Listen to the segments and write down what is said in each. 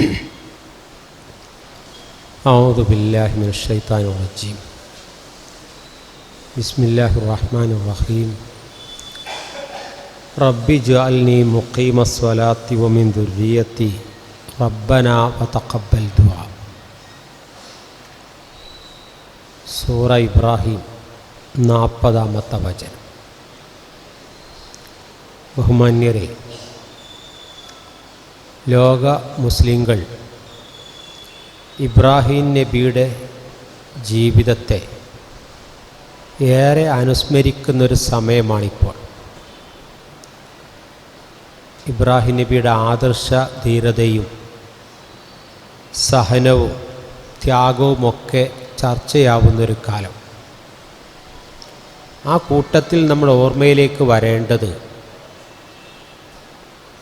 أعوذ بالله من الشيطان الرجيم بسم الله الرحمن الرحيم رب اجعلني مقيم الصلاة ومن ذريتي ربنا وتقبل دعاء സൂറ ഇബ്രാഹിം നാൽപ്പതാമത്തെ വചനം ബഹുമാന്യരെ ലോക മുസ്ലിങ്ങൾ ഇബ്രാഹിം നബിയുടെ ജീവിതത്തെ ഏറെ അനുസ്മരിക്കുന്നൊരു സമയമാണിപ്പോൾ. ഇബ്രാഹിം നബിയുടെ ആദർശ ധീരതയും സഹനവും ത്യാഗവുമൊക്കെ ചർച്ചയാവുന്നൊരു കാലം. ആ കൂട്ടത്തിൽ നമ്മൾ ഓർമ്മയിലേക്ക് വരേണ്ടത്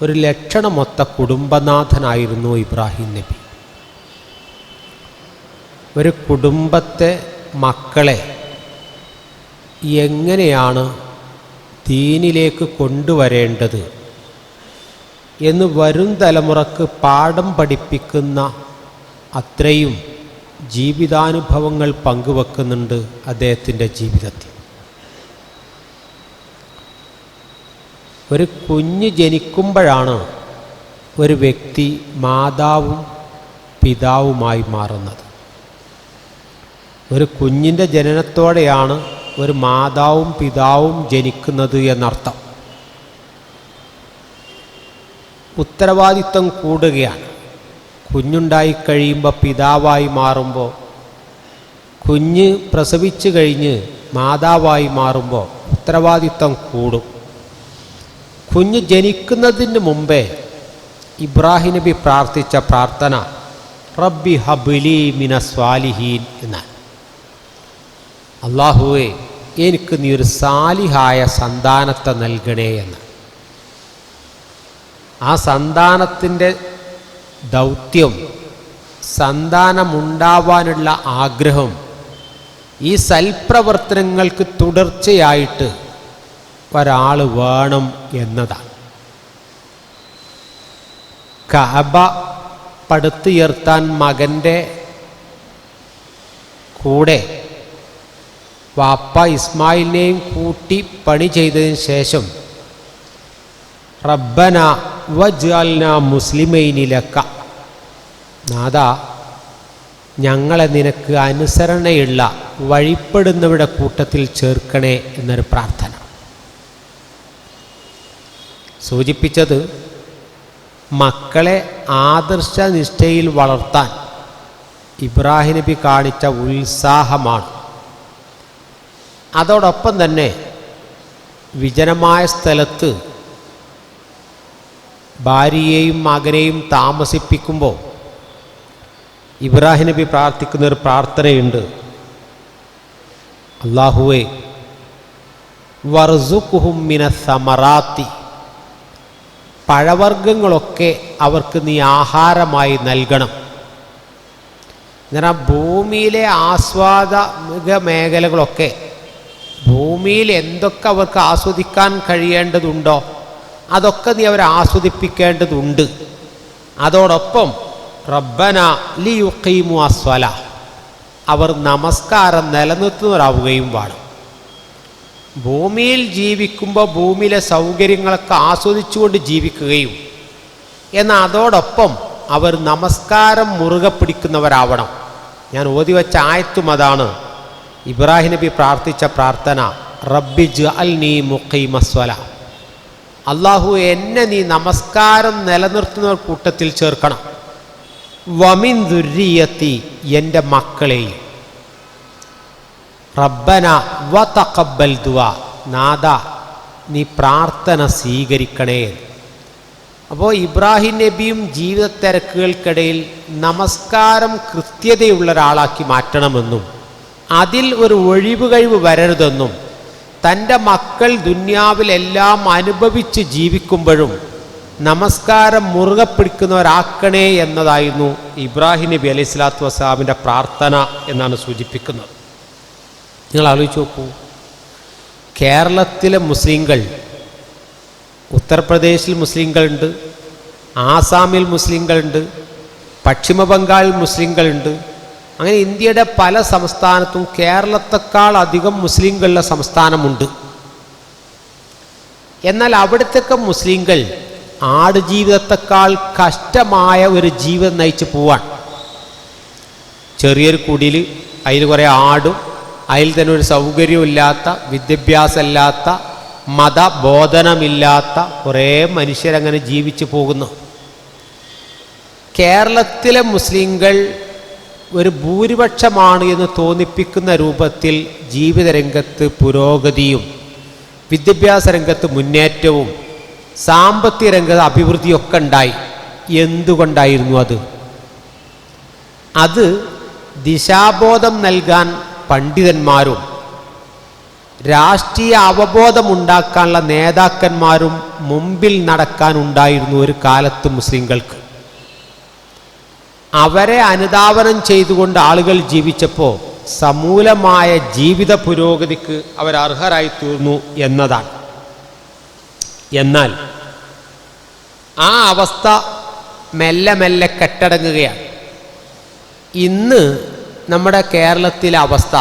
ഒരു ലക്ഷണമൊത്ത കുടുംബനാഥനായിരുന്നു ഇബ്രാഹിം നബി. ഒരു കുടുംബത്തെ മക്കളെ എങ്ങനെയാണ് തീനിലേക്ക് കൊണ്ടുവരേണ്ടത് എന്ന് വരും തലമുറയ്ക്ക് പാഠം പഠിപ്പിക്കുന്ന അത്രയും ജീവിതാനുഭവങ്ങൾ പങ്കുവെക്കുന്നുണ്ട് അദ്ദേഹത്തിന്റെ ജീവിതത്തിൽ. ഒരു കുഞ്ഞ് ജനിക്കുമ്പോഴാണ് ഒരു വ്യക്തി മാതാവും പിതാവുമായി മാറുന്നത്. ഒരു കുഞ്ഞിന്റെ ജനനത്തോടെയാണ് ഒരു മാതാവും പിതാവും ജനിക്കുന്നത് എന്നർത്ഥം. ഉത്തരവാദിത്വം കൂടുകയാണ്. കുഞ്ഞുണ്ടായി കഴിയുമ്പോൾ പിതാവായി മാറുമ്പോൾ കുഞ്ഞ് പ്രസവിച്ചു കഴിഞ്ഞ് മാതാവായി മാറുമ്പോൾ ഉത്തരവാദിത്വം കൂടും. കുഞ്ഞ് ജനിക്കുന്നതിന് മുമ്പേ ഇബ്രാഹിം നബി പ്രാർത്ഥിച്ച പ്രാർത്ഥന റബ്ബി ഹബിലി മിന സ്വാലിഹീൻ എന്നാണ്. അള്ളാഹുവെ എനിക്ക് നീ ഒരു സാലിഹായ സന്താനത്തെ നൽകണേ എന്ന് ആ സന്താനത്തിന്റെ ദൗത്യം സന്താനമുണ്ടാവാനുള്ള ആഗ്രഹം ഈ സൽപ്രവർത്തനങ്ങൾക്ക് തുടർച്ചയായിട്ട് ഒരാൾ വേണം എന്നതാണ്. കഅബ പടുത്തുയർത്താൻ മകന്റെ കൂടെ വാപ്പ ഇസ്മായിലിനെയും കൂട്ടി പണി ചെയ്തതിന് ശേഷം റബ്ബന വജാൽന മുസ്ലിമൈനിലക്ക നാദ ഞങ്ങളെ നിനക്ക് അനുസരണയുള്ള വഴിപ്പെടുന്നവരുടെ കൂട്ടത്തിൽ ചേർക്കണേ എന്നൊരു പ്രാർത്ഥന. സൂചിപ്പിച്ചത് മക്കളെ ആദർശനിഷ്ഠയിൽ വളർത്താൻ ഇബ്രാഹിം നബി കാണിച്ച ഉത്സാഹമാണ്. അതോടൊപ്പം തന്നെ വിജനമായ സ്ഥലത്ത് ഭാര്യയെയും മകനെയും താമസിപ്പിക്കുമ്പോൾ ഇബ്രാഹിം നബി പ്രാർത്ഥിക്കുന്ന ഒരു പ്രാർത്ഥനയുണ്ട്. അള്ളാഹുവേ വർസുക്കുഹുമിന സമറാത്തി. പഴവർഗങ്ങളൊക്കെ അവർക്ക് നീ ആഹാരമായി നൽകണം. എന്നാൽ ഭൂമിയിലെ ആസ്വാദക മേഖലകളൊക്കെ ഭൂമിയിൽ എന്തൊക്കെ അവർക്ക് ആസ്വദിക്കാൻ കഴിയേണ്ടതുണ്ടോ അതൊക്കെ നീ അവരെ ആസ്വദിപ്പിക്കേണ്ടതുണ്ട്. അതോടൊപ്പം റബ്ബന ലി യുക്കീമു അസ്വല അവർ നമസ്കാരം നിലനിർത്തുന്നവരാവുകയും വേണം. ഭൂമിയിൽ ജീവിക്കുമ്പോൾ ഭൂമിയിലെ സൗകര്യങ്ങളൊക്കെ ആസ്വദിച്ചുകൊണ്ട് ജീവിക്കുകയും. എന്നാൽ അതോടൊപ്പം അവർ നമസ്കാരം മുറുകെ പിടിക്കുന്നവരാവണം. ഞാൻ ഓതി വച്ച ആയത്തും അതാണ്. ഇബ്രാഹിം നബി പ്രാർത്ഥിച്ച പ്രാർത്ഥന റബ്ബി ജഅൽ നീ മുഖൈമസ്വല അള്ളാഹു എന്നെ നീ നമസ്കാരം നിലനിർത്തുന്ന കൂട്ടത്തിൽ ചേർക്കണം. വമിൻ ദുര്യത്തി എന്റെ മക്കളെയും. റബ്ബന വ തക്കബൽ ദുവ നാദ നീ പ്രാർത്ഥന സ്വീകരിക്കണേ അപ്പോൾ ഇബ്രാഹിം നബിയും ജീവിത തിരക്കുകൾക്കിടയിൽ നമസ്കാരം കൃത്യതയുള്ള ഒരാളാക്കി മാറ്റണമെന്നും അതിൽ ഒരു ഒഴിവ് കഴിവ് വരരുതെന്നും തന്റെ മക്കൾ ദുന്യാവിലെല്ലാം അനുഭവിച്ച് ജീവിക്കുമ്പോഴും നമസ്കാരം മുറുകെ പിടിക്കുന്നവരാക്കണേ എന്നതായിരുന്നു ഇബ്രാഹിം നബി അലൈഹി സ്വലാത്തു വസ്സലാമിന്റെ പ്രാർത്ഥന എന്നാണ് സൂചിപ്പിക്കുന്നത്. നിങ്ങൾ ആലോചിച്ച് നോക്കൂ. കേരളത്തിലെ മുസ്ലിങ്ങൾ ഉത്തർപ്രദേശിൽ മുസ്ലിങ്ങളുണ്ട് ആസാമിൽ മുസ്ലിങ്ങളുണ്ട് പശ്ചിമ ബംഗാൾ മുസ്ലിങ്ങളുണ്ട് അങ്ങനെ ഇന്ത്യയുടെ പല സംസ്ഥാനത്തും കേരളത്തെക്കാൾ അധികം മുസ്ലിങ്ങളുടെ സംസ്ഥാനമുണ്ട്. എന്നാൽ അവിടുത്തൊക്കെ മുസ്ലിങ്ങൾ ആടുജീവിതത്തെക്കാൾ കഷ്ടമായ ഒരു ജീവിതം നയിച്ച് പോവാൻ ചെറിയൊരു കുടിയിൽ അതിൽ കുറേ ആടും അതിൽ തന്നെ ഒരു സൗകര്യമില്ലാത്ത വിദ്യാഭ്യാസമില്ലാത്ത മതബോധനമില്ലാത്ത കുറേ മനുഷ്യരങ്ങനെ ജീവിച്ചു പോകുന്നു. കേരളത്തിലെ മുസ്ലിങ്ങൾ ഒരു ഭൂരിപക്ഷമാണ് എന്ന് തോന്നിപ്പിക്കുന്ന രൂപത്തിൽ ജീവിതരംഗത്ത് പുരോഗതിയും വിദ്യാഭ്യാസ രംഗത്ത് മുന്നേറ്റവും സാമ്പത്തിക രംഗത്ത് അഭിവൃദ്ധിയൊക്കെ ഉണ്ടായി. എന്തുകൊണ്ടായിരുന്നു അത്? അത് ദിശാബോധം നൽകാൻ പണ്ഡിതന്മാരും രാഷ്ട്രീയ അവബോധമുണ്ടാക്കാനുള്ള നേതാക്കന്മാരും മുമ്പിൽ നടക്കാനുണ്ടായിരുന്നു ഒരു കാലത്ത് മുസ്ലിങ്ങൾക്ക്. അവരെ അനുധാവനം ചെയ്തുകൊണ്ട് ആളുകൾ ജീവിച്ചപ്പോൾ സമൂലമായ ജീവിത പുരോഗതിക്ക് അവർ അർഹരായി തീർന്നു എന്നതാണ്. എന്നാൽ ആ അവസ്ഥ മെല്ലെ മെല്ലെ കെട്ടടങ്ങുകയാണ്. ഇന്ന് നമ്മുടെ കേരളത്തിലെ അവസ്ഥ.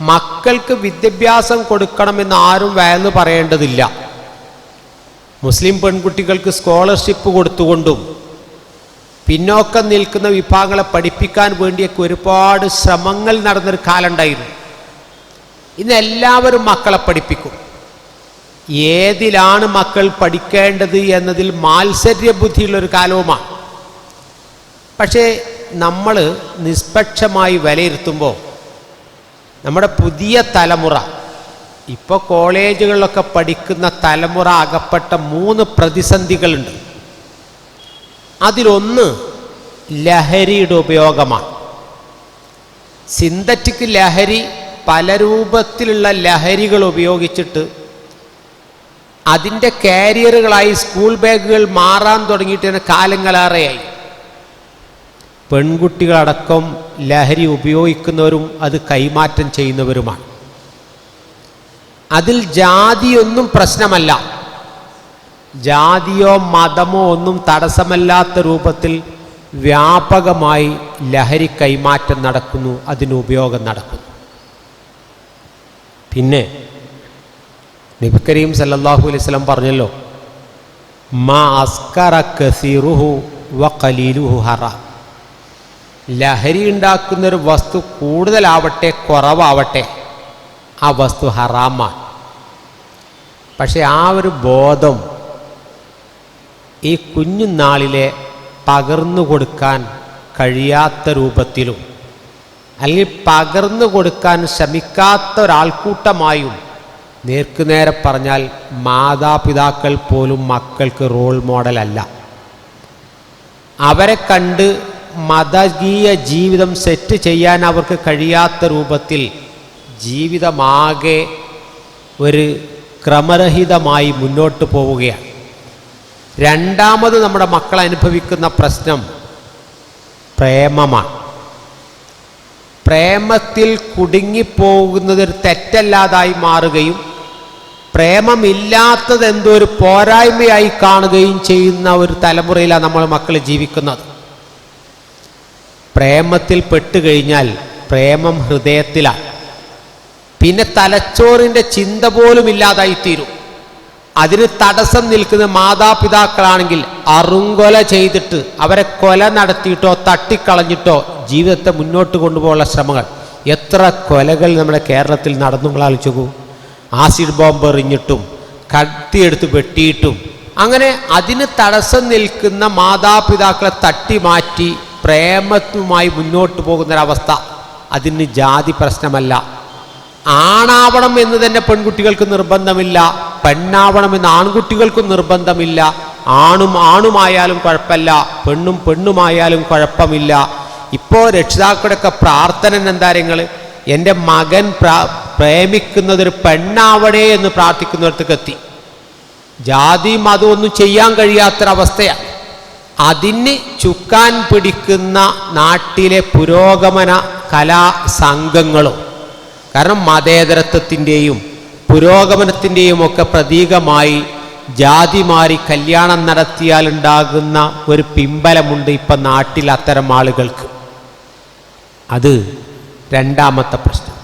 മക്കൾക്ക് വിദ്യാഭ്യാസം കൊടുക്കണമെന്ന് ആരും വയന്ന് പറയേണ്ടതില്ല. മുസ്ലിം പെൺകുട്ടികൾക്ക് സ്കോളർഷിപ്പ് കൊടുത്തുകൊണ്ടും പിന്നോക്കം നിൽക്കുന്ന വിഭാഗങ്ങളെ പഠിപ്പിക്കാൻ വേണ്ടിയൊക്കെ ഒരുപാട് ശ്രമങ്ങൾ നടന്നൊരു കാലം ഉണ്ടായിരുന്നു ഇന്ന് എല്ലാവരും മക്കളെ പഠിപ്പിക്കും. ഏതിലാണ് മക്കൾ പഠിക്കേണ്ടത് എന്നതിൽ മാത്സര്യ ബുദ്ധിയുള്ളൊരു കാലവുമാണ്. പക്ഷേ നമ്മൾ നിഷ്പക്ഷമായി വിലയിരുത്തുമ്പോൾ നമ്മുടെ പുതിയ തലമുറ ഇപ്പോൾ കോളേജുകളിലൊക്കെ പഠിക്കുന്ന തലമുറ അകപ്പെട്ട മൂന്ന് പ്രതിസന്ധികളുണ്ട്. അതിലൊന്ന് ലഹരിയുടെ ഉപയോഗമാണ്. സിന്തറ്റിക് ലഹരി പല രൂപത്തിലുള്ള ലഹരികൾ ഉപയോഗിച്ചിട്ട് അതിന്റെ കാരിയറുകളായി സ്കൂൾ ബാഗുകൾ മാറാൻ തുടങ്ങിയിട്ട് കാലങ്ങളേറെയായി. പെൺകുട്ടികളടക്കം ലഹരി ഉപയോഗിക്കുന്നവരും അത് കൈമാറ്റം ചെയ്യുന്നവരുമാണ്. അതിൽ ജാതിയൊന്നും പ്രശ്നമല്ല. ജാതിയോ മതമോ ഒന്നും തടസ്സമല്ലാത്ത രൂപത്തിൽ വ്യാപകമായി ലഹരി കൈമാറ്റം നടക്കുന്നു അതിന് ഉപയോഗം നടക്കുന്നു. പിന്നെ നബി കരീം സല്ലല്ലാഹു അലൈഹി വസല്ലം പറഞ്ഞല്ലോ മാ അസ്കറ കസീറുഹു വ കലീലുഹു ഹറാം. ലഹരി ഉണ്ടാക്കുന്ന ഒരു വസ്തു കൂടുതലാവട്ടെ കുറവാവട്ടെ ആ വസ്തു ഹറാമാണ്. പക്ഷെ ആ ഒരു ബോധം ഈ കുഞ്ഞുനാളിലെ പകർന്നു കൊടുക്കാൻ കഴിയാത്ത രൂപത്തിലും അല്ലെങ്കിൽ പകർന്നു കൊടുക്കാൻ ശ്രമിക്കാത്ത ഒരാൾക്കൂട്ടമായും നേർക്കുനേരെ പറഞ്ഞാൽ മാതാപിതാക്കൾ പോലും മക്കൾക്ക് റോൾ മോഡലല്ല അവരെ കണ്ട് മതകീയ ജീവിതം സെറ്റ് ചെയ്യാൻ അവർക്ക് കഴിയാത്ത രൂപത്തിൽ ജീവിതമാകെ ഒരു ക്രമരഹിതമായി മുന്നോട്ട് പോവുകയാണ്. രണ്ടാമത് നമ്മുടെ മക്കൾ അനുഭവിക്കുന്ന പ്രശ്നം പ്രേമമാണ്. പ്രേമത്തിൽ കുടുങ്ങിപ്പോകുന്നത് ഒരു തെറ്റല്ലാതായി മാറുകയും പ്രേമമില്ലാത്തത് എന്തോ ഒരു പോരായ്മയായി കാണുകയും ചെയ്യുന്ന ഒരു തലമുറയിലാണ് നമ്മൾ മക്കൾ ജീവിക്കുന്നത്. പ്രേമത്തിൽ പെട്ടുകഴിഞ്ഞാൽ പ്രേമം ഹൃദയത്തിലാണ് പിന്നെ തലച്ചോറിന്റെ ചിന്ത പോലും ഇല്ലാതായിത്തീരും. അതിന് തടസ്സം നിൽക്കുന്ന മാതാപിതാക്കളാണെങ്കിൽ അറുങ്കൊല ചെയ്തിട്ട് അവരെ കൊല നടത്തിയിട്ടോ തട്ടിക്കളഞ്ഞിട്ടോ ജീവിതത്തെ മുന്നോട്ട് കൊണ്ടുപോകാനുള്ള ശ്രമങ്ങൾ. എത്ര കൊലകൾ നമ്മുടെ കേരളത്തിൽ നടന്നു നിങ്ങൾ ആസിഡ് ബോംബ് എറിഞ്ഞിട്ടും കത്തിയെടുത്ത് വെട്ടിയിട്ടും. അങ്ങനെ അതിന് തടസ്സം നിൽക്കുന്ന മാതാപിതാക്കളെ തട്ടി മാറ്റി പ്രേമത്തുമായി മുന്നോട്ട് പോകുന്നൊരവസ്ഥ അതിന് ജാതി പ്രശ്നമല്ല. ആണാവണം എന്ന് തന്നെ പെൺകുട്ടികൾക്ക് നിർബന്ധമില്ല പെണ്ണാവണം എന്ന് ആൺകുട്ടികൾക്കും നിർബന്ധമില്ല. ആണും ആണുമായാലും കുഴപ്പമില്ല പെണ്ണും പെണ്ണുമായാലും കുഴപ്പമില്ല. ഇപ്പോൾ രക്ഷിതാക്കളുടെയൊക്കെ പ്രാർത്ഥന എന്താ നിങ്ങൾ എന്റെ മകൻ പ്രാ പ്രേമിക്കുന്നതൊരു പെണ്ണാവണേ എന്ന് പ്രാർത്ഥിക്കുന്നിടത്തേക്ക് എത്തി. ജാതി മതമൊന്നും ചെയ്യാൻ കഴിയാത്തൊരവസ്ഥയാണ് അതിന് ചുക്കാൻ പിടിക്കുന്ന നാട്ടിലെ പുരോഗമന കലാ സംഘങ്ങളും കാരണം മതേതരത്വത്തിന്റെയും പുരോഗമനത്തിന്റെയും ഒക്കെ പ്രതീകമായി ജാതി മാറി കല്യാണം നടത്തിയാൽ ഉണ്ടാകുന്ന ഒരു പിമ്പലമുണ്ട് ഇപ്പം നാട്ടിൽ അത്തരം ആളുകൾക്ക്. അത് രണ്ടാമത്തെ പ്രശ്നം.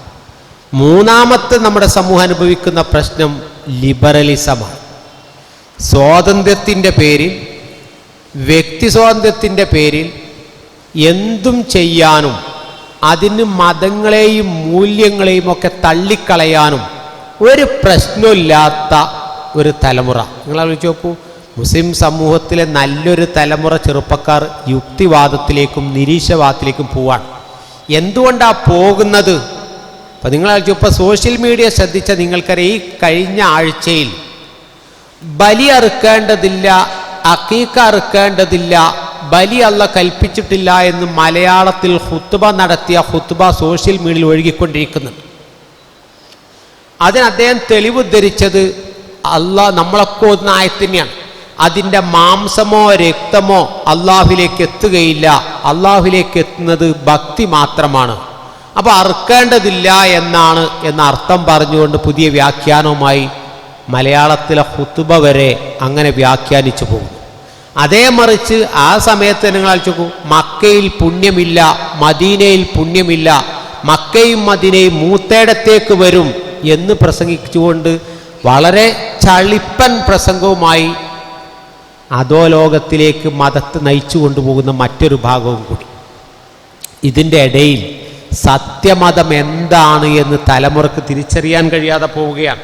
മൂന്നാമത്തെ നമ്മുടെ സമൂഹം അനുഭവിക്കുന്ന പ്രശ്നം ലിബറലിസമാണ്. സ്വാതന്ത്ര്യത്തിന്റെ പേരിൽ വ്യക്തി സ്വാതന്ത്ര്യത്തിന്റെ പേരിൽ എന്തും ചെയ്യാനും അതിന് മതങ്ങളെയും മൂല്യങ്ങളെയും ഒക്കെ തള്ളിക്കളയാനും ഒരു പ്രശ്നമില്ലാത്ത ഒരു തലമുറ. നിങ്ങൾ ആലോചിച്ച് നോക്കൂ മുസ്ലിം സമൂഹത്തിലെ നല്ലൊരു തലമുറ ചെറുപ്പക്കാർ യുക്തിവാദത്തിലേക്കും നിരീക്ഷവാദത്തിലേക്കും പോവാണ്. എന്തുകൊണ്ടാണ് പോകുന്നത്? അപ്പം നിങ്ങൾ ഇപ്പോൾ സോഷ്യൽ മീഡിയ ശ്രദ്ധിച്ച നിങ്ങൾക്കറിയാം ഈ കഴിഞ്ഞ ആഴ്ചയിൽ ബലി അറുക്കേണ്ടതില്ല അക്കീക്ക അറുക്കേണ്ടതില്ല. ബലി അല്ല കൽപ്പിച്ചിട്ടില്ല എന്ന് മലയാളത്തിൽ ഹുത്തുബ നടത്തിയ ഹുത്തുബ സോഷ്യൽ മീഡിയയിൽ ഒഴുകിക്കൊണ്ടിരിക്കുന്നുണ്ട് അതിന് അദ്ദേഹം തെളിവ് ധരിച്ചത് അല്ല നമ്മളൊക്കെ ഒന്ന് ആയത്തന്നെയാണ് അതിന്റെ മാംസമോ രക്തമോ അള്ളാഹുലേക്ക് എത്തുകയില്ല. അള്ളാഹുലേക്ക് എത്തുന്നത് ഭക്തി മാത്രമാണ്. അപ്പോൾ അറുക്കേണ്ടതില്ല എന്നാണ് എന്ന അർത്ഥം പറഞ്ഞുകൊണ്ട് പുതിയ വ്യാഖ്യാനവുമായി മലയാളത്തിലെ ഹുത്തുബ വരെ അങ്ങനെ വ്യാഖ്യാനിച്ചു പോകുന്നു അതേ മറിച്ച് ആ സമയത്ത് നിങ്ങൾ ആലോചിക്കൂ മക്കയിൽ പുണ്യമില്ല മദീനയിൽ പുണ്യമില്ല മക്കയും മദീനയും മൂത്തേടത്തേക്ക് വരും എന്ന് പ്രസംഗിച്ചുകൊണ്ട് വളരെ ചളിപ്പൻ പ്രസംഗവുമായി അധോലോകത്തിലേക്ക് മതത്തെ നയിച്ചു കൊണ്ടുപോകുന്ന മറ്റൊരു ഭാഗവും കൂടി. ഇതിന്റെ ഇടയിൽ സത്യമതം എന്താണ് എന്ന് തലമുറയ്ക്ക് തിരിച്ചറിയാൻ കഴിയാതെ പോവുകയാണ്.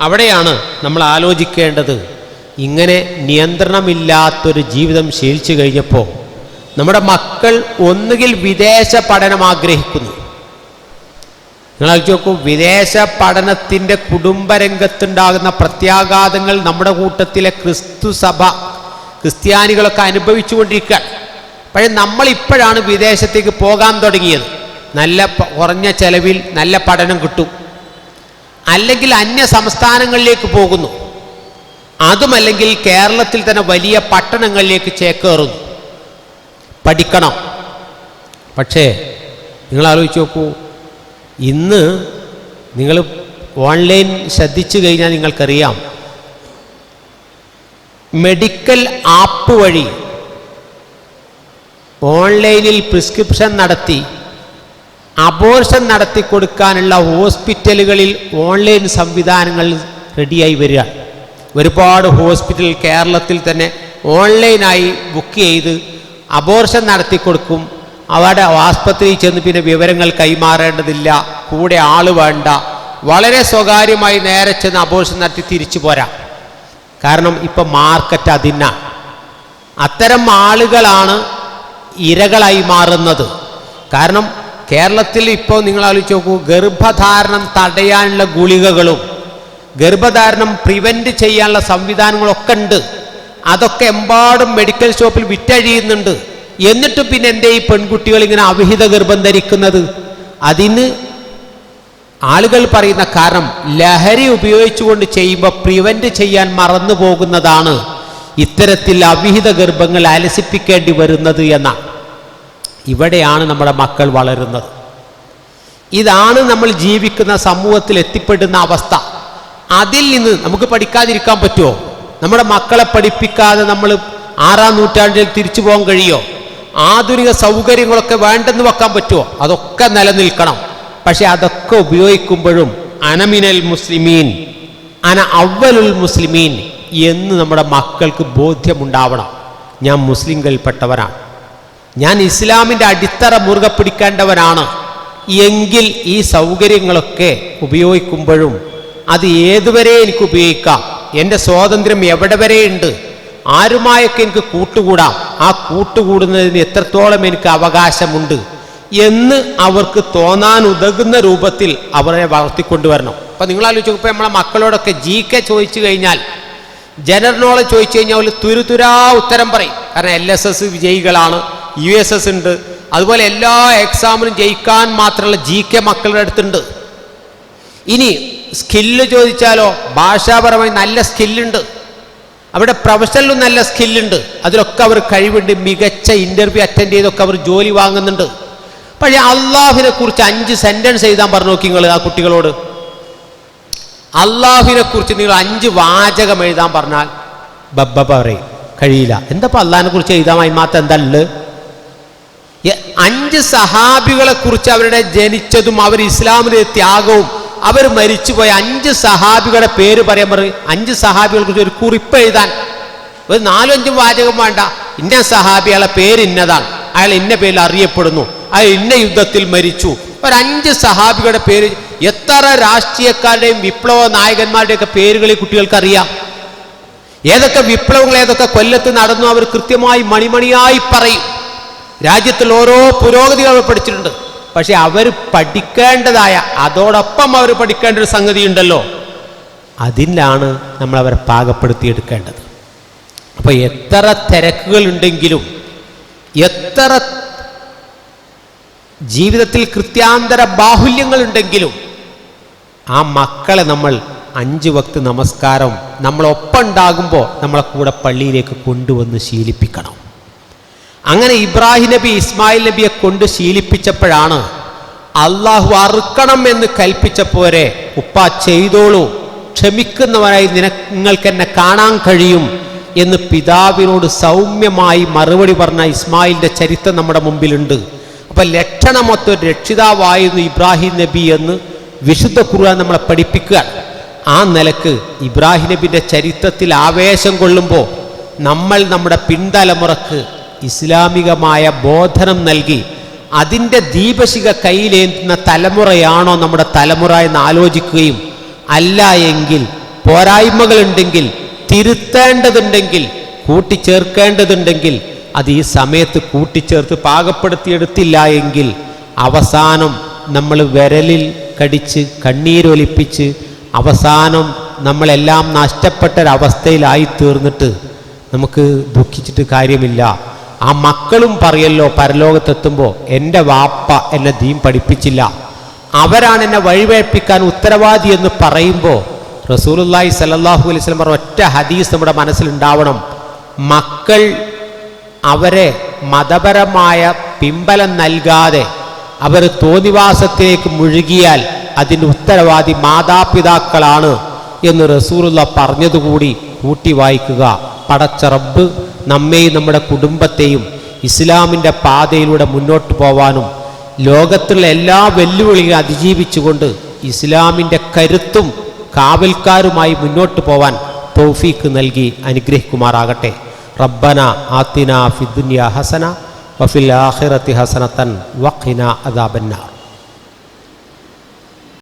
അവിടെയാണ് നമ്മൾ ആലോചിക്കേണ്ടത്. ഇങ്ങനെ നിയന്ത്രണമില്ലാത്തൊരു ജീവിതം ശീലിച്ചു കഴിഞ്ഞപ്പോൾ നമ്മുടെ മക്കൾ ഒന്നുകിൽ വിദേശ പഠനം ആഗ്രഹിക്കുന്നു. നിങ്ങൾ നോക്കൂ വിദേശ പഠനത്തിന്റെ കുടുംബരംഗത്തുണ്ടാകുന്ന പ്രത്യാഘാതങ്ങൾ നമ്മുടെ കൂട്ടത്തിലെ ക്രിസ്തു സഭ ക്രിസ്ത്യാനികളൊക്കെ അനുഭവിച്ചു കൊണ്ടിരിക്കുക പക്ഷേ നമ്മളിപ്പോഴാണ് വിദേശത്തേക്ക് പോകാൻ തുടങ്ങിയത്. നല്ല കുറഞ്ഞ ചെലവിൽ നല്ല പഠനം കിട്ടും. അല്ലെങ്കിൽ അന്യ സംസ്ഥാനങ്ങളിലേക്ക് പോകുന്നു. അതുമല്ലെങ്കിൽ കേരളത്തിൽ തന്നെ വലിയ പട്ടണങ്ങളിലേക്ക് ചേക്കേറുന്നു. പഠിക്കണം. പക്ഷേ നിങ്ങൾ ആലോചിച്ച് നോക്കൂ. ഇന്ന് നിങ്ങൾ ഓൺലൈൻ ശ്രദ്ധിച്ചു കഴിഞ്ഞാൽ നിങ്ങൾക്കറിയാം. മെഡിക്കൽ ആപ്പ് വഴി ഓൺലൈനിൽ പ്രിസ്ക്രിപ്ഷൻ നടത്തി അബോർഷൻ നടത്തി കൊടുക്കാനുള്ള ഹോസ്പിറ്റലുകളിൽ ഓൺലൈൻ സംവിധാനങ്ങൾ റെഡിയായി വരിക. ഒരുപാട് ഹോസ്പിറ്റൽ കേരളത്തിൽ തന്നെ ഓൺലൈനായി ബുക്ക് ചെയ്ത് അബോർഷൻ നടത്തി കൊടുക്കും അവിടെ ആസ്പത്രിയിൽ ചെന്ന് പിന്നെ വിവരങ്ങൾ കൈമാറേണ്ടതില്ല. കൂടെ ആൾ വേണ്ട. വളരെ സ്വകാര്യമായി നേരെ ചെന്ന് അബോർഷൻ നടത്തി തിരിച്ചു പോരാ. കാരണം ഇപ്പം മാർക്കറ്റ് അതിന. അത്തരം ആളുകളാണ് ഇരകളായി മാറുന്നത്. കാരണം കേരളത്തിൽ ഇപ്പോൾ നിങ്ങൾ ആലോചിച്ച് നോക്കൂ ഗർഭധാരണം തടയാനുള്ള ഗുളികകളും ഗർഭധാരണം പ്രിവെന്റ് ചെയ്യാനുള്ള സംവിധാനങ്ങളൊക്കെ ഉണ്ട്. അതൊക്കെ എമ്പാടും മെഡിക്കൽ ഷോപ്പിൽ വിറ്റഴിയുന്നുണ്ട്. എന്നിട്ട് പിന്നെ എന്റെ ഈ പെൺകുട്ടികൾ ഇങ്ങനെ അവിഹിത ഗർഭം ധരിക്കുന്നത്? അതിന് ആളുകൾ പറയുന്ന കാരണം ലഹരി ഉപയോഗിച്ചുകൊണ്ട് ചെയ്യുമ്പോൾ പ്രിവെന്റ് ചെയ്യാൻ മറന്നു പോകുന്നതാണ് ഇത്തരത്തിൽ അവിഹിത ഗർഭങ്ങൾ അലസിപ്പിക്കേണ്ടി വരുന്നത് എന്നാണ്. ഇവിടെയാണ് നമ്മുടെ മക്കൾ വളരുന്നത്. ഇതാണ് നമ്മൾ ജീവിക്കുന്ന സമൂഹത്തിൽ എത്തിപ്പെടുന്ന അവസ്ഥ. അതിൽ നിന്ന് നമുക്ക് പഠിക്കാതിരിക്കാൻ പറ്റുമോ? നമ്മുടെ മക്കളെ പഠിപ്പിക്കാതെ നമ്മൾ ആറാം നൂറ്റാണ്ടിൽ തിരിച്ചു പോകാൻ കഴിയുമോ ആധുനിക സൗകര്യങ്ങളൊക്കെ വേണ്ടെന്ന് വെക്കാൻ പറ്റുമോ? അതൊക്കെ നിലനിൽക്കണം. പക്ഷെ അതൊക്കെ ഉപയോഗിക്കുമ്പോഴും അനമിനൽ മുസ്ലിമീൻ അന അവലുൽ മുസ്ലിമീൻ എന്ന് നമ്മുടെ മക്കൾക്ക് ബോധ്യമുണ്ടാവണം. ഞാൻ മുസ്ലിങ്ങളിൽപ്പെട്ടവനാണ് ഞാൻ ഇസ്ലാമിന്റെ അടിത്തറ മുറുകെ പിടിക്കേണ്ടവനാണ്. എങ്കിൽ ഈ സൗകര്യങ്ങളൊക്കെ ഉപയോഗിക്കുമ്പോഴും അത് ഏതുവരെ എനിക്ക് ഉപയോഗിക്കാം? എന്റെ സ്വാതന്ത്ര്യം എവിടെ വരെ ഉണ്ട്? ആരുമായൊക്കെ എനിക്ക് കൂട്ടുകൂടാം? ആ കൂട്ടുകൂടുന്നതിന് എത്രത്തോളം എനിക്ക് അവകാശമുണ്ട്? എന്ന് അവർക്ക് തോന്നാൻ ഉതകുന്ന രൂപത്തിൽ അവരെ വളർത്തിക്കൊണ്ടുവരണം. അപ്പം നിങ്ങൾ ആലോചിച്ചപ്പോൾ നമ്മളെ മക്കളോടൊക്കെ ജി കെ ചോദിച്ചു കഴിഞ്ഞാൽ ജനറൽ നോളജ് ചോദിച്ചു കഴിഞ്ഞാൽ തുരുതുരാ ഉത്തരം പറയും. കാരണം എൽ എസ് എസ് വിജയികളാണ്. യു എസ് എസ് ഉണ്ട്. അതുപോലെ എല്ലാ എക്സാമിനും ജയിക്കാൻ മാത്രമുള്ള ജി കെ മക്കളുടെ അടുത്തുണ്ട്. ഇനി സ്കില്ല് ചോദിച്ചാലോ ഭാഷാപരമായി നല്ല സ്കില്ലുണ്ട് അവിടെ പ്രൊഫഷണലും നല്ല സ്കില്ലുണ്ട് അതിലൊക്കെ അവർ കഴിവുണ്ട്. മികച്ച ഇന്റർവ്യൂ അറ്റൻഡ് ചെയ്തൊക്കെ അവർ ജോലി വാങ്ങുന്നുണ്ട്. പക്ഷേ അള്ളാഹുവിനെ കുറിച്ച് അഞ്ച് സെന്റൻസ് എഴുതാൻ പറഞ്ഞു നോക്കി നിങ്ങൾ ആ കുട്ടികളോട്. അള്ളാഹുവിനെ കുറിച്ച് നിങ്ങൾ അഞ്ച് വാചകം എഴുതാൻ പറഞ്ഞാൽ ബബ്ബ പറയും. കഴിയില്ല. എന്താ അള്ളാഹിനെ കുറിച്ച് എഴുതാൻ മാത്രം എന്താ ഉള്ളത്? അഞ്ച് സഹാബികളെ കുറിച്ച് അവരുടെ ജനിച്ചതും അവർ ഇസ്ലാമിലെ ത്യാഗവും അവർ മരിച്ചുപോയ അഞ്ച് സഹാബികളുടെ പേര് പറയാൻ പറയും അഞ്ച് സഹാബികളെ കുറിച്ച് ഒരു കുറിപ്പ് എഴുതാൻ. ഒരു നാലും അഞ്ചും വാചകം വേണ്ട. ഇന്ന സഹാബികളെ പേര് ഇന്നതാണ്. അയാൾ ഇന്ന പേരിൽ അറിയപ്പെടുന്നു. അയാൾ ഇന്ന യുദ്ധത്തിൽ മരിച്ചു. ഒരു അഞ്ച് സഹാബികളുടെ പേര് എത്ര രാഷ്ട്രീയക്കാരുടെയും വിപ്ലവ നായകന്മാരുടെയൊക്കെ പേരുകൾ ഈ കുട്ടികൾക്ക് അറിയാം ഏതൊക്കെ വിപ്ലവങ്ങൾ ഏതൊക്കെ കൊല്ലത്ത് നടന്നു അവർ കൃത്യമായി മണിമണിയായി പറയും. രാജ്യത്തിൽ ഓരോ പുരോഗതികൾ അവർ പഠിച്ചിട്ടുണ്ട്. പക്ഷെ അവർ പഠിക്കേണ്ടതായ അതോടൊപ്പം അവർ പഠിക്കേണ്ട ഒരു സംഗതി ഉണ്ടല്ലോ. അതിലാണ് നമ്മൾ അവരെ പാകപ്പെടുത്തി എടുക്കേണ്ടത് അപ്പോൾ എത്ര തിരക്കുകൾ ഉണ്ടെങ്കിലും എത്ര ജീവിതത്തിൽ കൃത്യാന്തര ബാഹുല്യങ്ങൾ ഉണ്ടെങ്കിലും ആ മക്കളെ നമ്മൾ അഞ്ച് വക്ത് നമസ്കാരം നമ്മളൊപ്പം ഉണ്ടാകുമ്പോൾ നമ്മളെ കൂടെ പള്ളിയിലേക്ക് കൊണ്ടുവന്ന് ശീലിപ്പിക്കണം. അങ്ങനെ ഇബ്രാഹിം നബി ഇസ്മായിൽ നബിയെ കൊണ്ട് ശീലിപ്പിച്ചപ്പോഴാണ് അള്ളാഹു അറുക്കണം എന്ന് കൽപ്പിച്ചപ്പോരെ ഉപ്പ ചെയ്തോളൂ ക്ഷമിക്കുന്നവനായി നിനക്ക് നിങ്ങൾക്ക് എന്നെ കാണാൻ കഴിയും എന്ന് പിതാവിനോട് സൗമ്യമായി മറുപടി പറഞ്ഞ ഇസ്മായിലിന്റെ ചരിത്രം നമ്മുടെ മുമ്പിലുണ്ട്. അപ്പൊ ലക്ഷണമൊത്ത ഒരു രക്ഷിതാവായിരുന്നു ഇബ്രാഹിം നബി എന്ന് വിശുദ്ധ ഖുർആൻ നമ്മളെ പഠിപ്പിക്കുക. ആ നിലയ്ക്ക് ഇബ്രാഹിം നബിന്റെ ചരിത്രത്തിൽ ആവേശം കൊള്ളുമ്പോൾ നമ്മൾ നമ്മുടെ പിൻതലമുറക്ക് ഇസ്ലാമികമായ ബോധനം നൽകി അതിന്റെ ദീപശിക കയ്യിലേന്തുന്ന തലമുറയാണോ നമ്മുടെ തലമുറ എന്ന് ആലോചിക്കുകയും അല്ല എങ്കിൽ പോരായ്മകളുണ്ടെങ്കിൽ തിരുത്തേണ്ടതുണ്ടെങ്കിൽ കൂട്ടിച്ചേർക്കേണ്ടതുണ്ടെങ്കിൽ അത് ഈ സമയത്ത് കൂട്ടിച്ചേർത്ത് പാകപ്പെടുത്തിയെടുത്തില്ല എങ്കിൽ അവസാനം നമ്മൾ വിരലിൽ കടിച്ച് കണ്ണീരൊലിപ്പിച്ച് അവസാനം നമ്മളെല്ലാം നഷ്ടപ്പെട്ടൊരവസ്ഥയിലായി തീർന്നിട്ട് നമുക്ക് ദുഃഖിച്ചിട്ട് കാര്യമില്ല. ആ മക്കളും പറയല്ലോ പരലോകത്തെത്തുമ്പോൾ എന്റെ വാപ്പ എന്നെ ദീൻ പഠിപ്പിച്ചില്ല. അവരാണ് എന്നെ വഴിവേൽപ്പിക്കാൻ ഉത്തരവാദി എന്ന് പറയുമ്പോൾ റസൂലുല്ലായി സലല്ലാഹു അലൈഹി വസല്ലം പറഞ്ഞ ഒറ്റ ഹദീസ് നമ്മുടെ മനസ്സിലുണ്ടാവണം മക്കൾ അവരെ മതപരമായ പിമ്പലം നൽകാതെ അവർ തോന്നിവാസത്തിലേക്ക് മുഴുകിയാൽ അതിന്റെ ഉത്തരവാദി മാതാപിതാക്കളാണ് എന്ന് റസൂലുള്ള പറഞ്ഞതുകൂടി കൂട്ടി വായിക്കുക. പടച്ച റബ്ബ് നമ്മെയും നമ്മുടെ കുടുംബത്തെയും ഇസ്ലാമിന്റെ പാതയിലൂടെ മുന്നോട്ട് പോവാനും ലോകത്തുള്ള എല്ലാ വെല്ലുവിളികളും അതിജീവിച്ചുകൊണ്ട് ഇസ്ലാമിന്റെ കരുത്തും കാവൽക്കാരുമായി മുന്നോട്ട് പോവാൻ തൗഫീക്ക് നൽകി അനുഗ്രഹിക്കുമാറാകട്ടെ. റബ്ബന ആത്തിന ഫിദുന്യ ഹസന വഫിൽ ആഹിറത്തി ഹസനത്തൻ വഖിന അദാബന്നാർ.